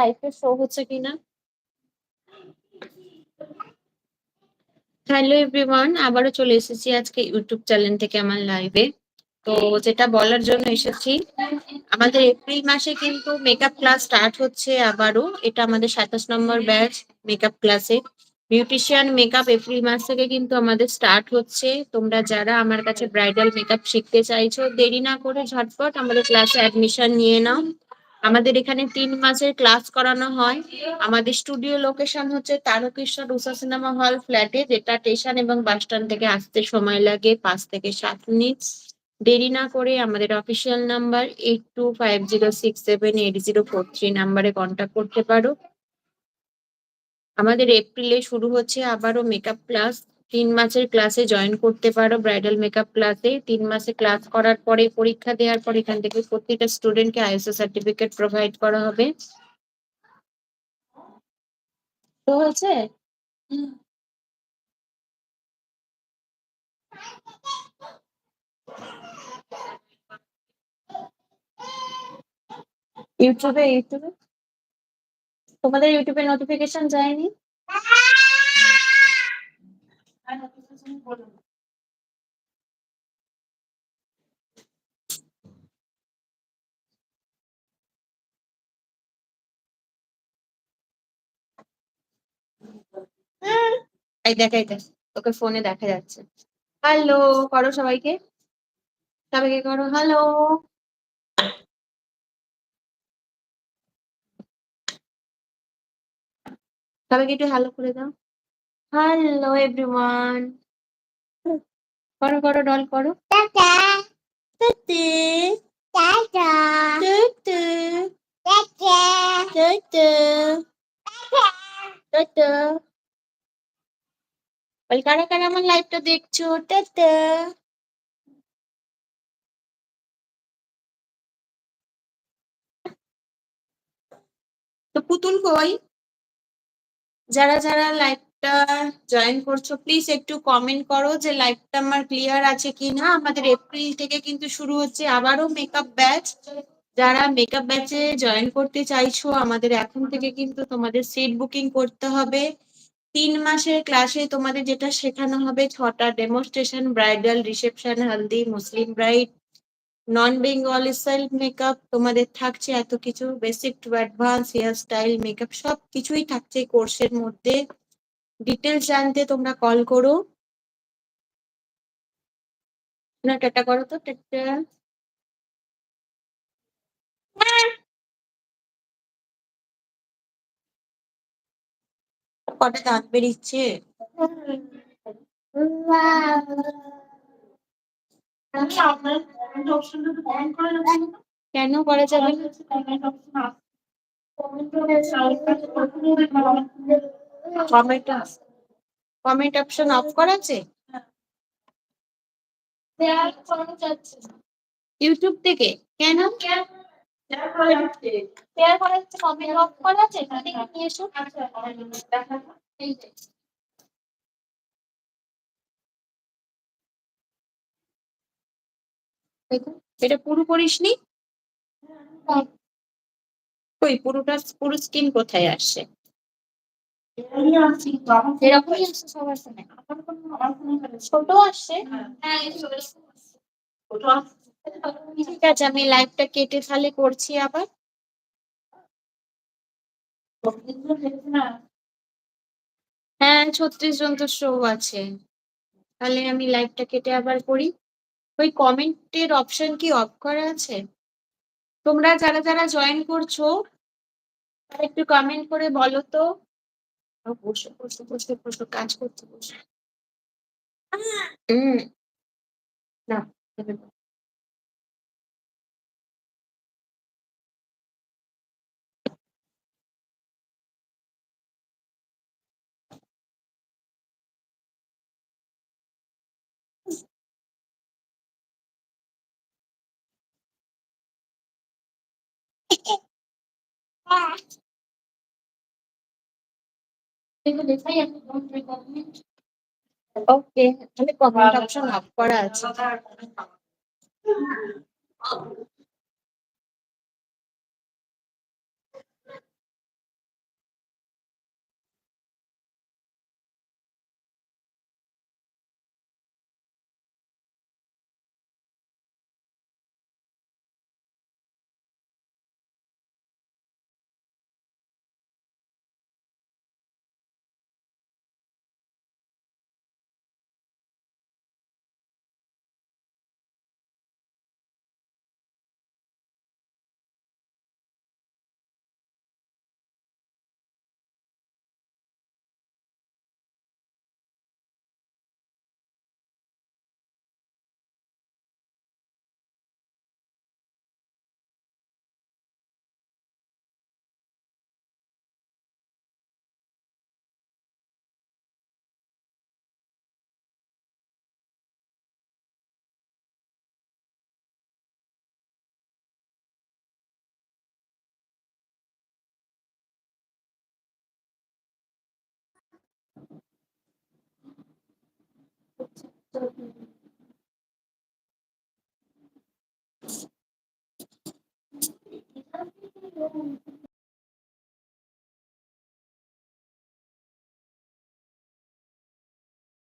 লাইভে শো হচ্ছে কিনা? হ্যালো এভরিওয়ান আবারও চলে এসেছি আজকে ইউটিউব চ্যানেল থেকে আমার লাইভে তো যেটা বলার জন্য এসেছি, আমাদের এপ্রিল মাসে কিন্তু মেকআপ ক্লাস স্টার্ট হচ্ছে আবারও। এটা আমাদের সাতাশ নম্বর ব্যাচ মেকআপ ক্লাসে বিউটিশিয়ান মেকআপ এপ্রিল মাস থেকে কিন্তু আমাদের স্টার্ট হচ্ছে। তোমরা যারা আমার কাছে ব্রাইডাল মেকআপ শিখতে চাইছো, দেরি না করে ঝটপট আমাদের ক্লাসে অ্যাডমিশন নিয়ে নাও। আমাদের এখানে তিন মাসের ক্লাস করানো হয়। আমাদের স্টুডিও লোকেশন হচ্ছে তারকেশ্বর উষা সিনেমা হল ফ্ল্যাটে, যেটা স্টেশন এবং বাস স্ট্যান্ড থেকে আসতে সময় লাগে পাঁচ থেকে সাত মিনিট। দেরি না করে আমাদের official number eight two five zero six seven eight zero four three নাম্বারে কন্ট্যাক্ট করতে পারো। আমাদের এপ্রিলে শুরু হচ্ছে আবারও মেকআপ ক্লাস তিন মাসের ক্লাসে জয়েন করতে পারো ব্রাইডাল মেকআপ ক্লাসে তিন মাসে ক্লাস করার পরে, পরীক্ষা দেওয়ার পর এখান থেকে প্রত্যেকটা স্টুডেন্টকে আইএসও সার্টিফিকেট প্রোভাইড করা হবে। হয়েছে ইউটিউবে ইউটিউবে? তোমাদের ইউটিউবে নোটিফিকেশন যায়নি? এই দেখ এই দেখ, তোকে ফোনে দেখা যাচ্ছে। হ্যালো করো সবাইকে। সবাইকে করো হ্যালো সবাইকে একটু হ্যালো করে দাও। হ্যালো এভরিওয়ান করো করো ডল করো। টাটা তুতু টাটা তুতু টাটা তুতু তুতু বল কারা কারা আমার লাইভটা দেখছ? টাটা তো পুতুল কই? যারা যারা লাইভটা জয়েন করছ প্লিজ একটু কমেন্ট করো যে লাইভটা আমার ক্লিয়ার আছে কিনা। আমাদের এপ্রিল থেকে কিন্তু শুরু হচ্ছে আবারও মেকআপ ব্যাচ যারা মেকআপ ব্যাচে জয়েন করতে চাইছো, আমাদের এখন থেকে কিন্তু তোমাদের সিট বুকিং করতে হবে। তিন মাসের ক্লাসে তোমাদের যেটা শেখানো হবে, ছটা demonstration bridal reception haldi, Muslim bride non Bengali self makeup তোমাদের থাকছে এত কিছু basic to advance hair style makeup সব কিছুই থাকছে কোর্সের মধ্যে। ডিটেলস জানতে তোমরা কল করো। না টাটা করো তো টাটা কটা দাঁত কেন করা যাবে? কমেন্ট কমেন্ট অপশন অফ করা আছে ইউটিউব থেকে, কেন? কমেন্ট অফ করা আছে এটা পুরো করিসনি ওই পুরোটা, পুরো স্কিন কোথায় আসছে? এরকমই আসছে সবার ফোনে ছোট আসছে। ঠিক আছে আমি লাইভটা কেটে তাহলে করছি আবার। হ্যাঁ ছত্রিশ জন তো শো আছে। তাহলে আমি লাইভটা কেটে আবার করি। ওই কমেন্টের অপশন কি অফ করা আছে? তোমরা যারা যারা জয়েন করছ একটু কমেন্ট করে বলো তো। ও, বসো বসো বসো বসো কাজ করতে বসো হুম না দেবে না। ওকে আমি কমেন্ট অপশন অফ করা আছে।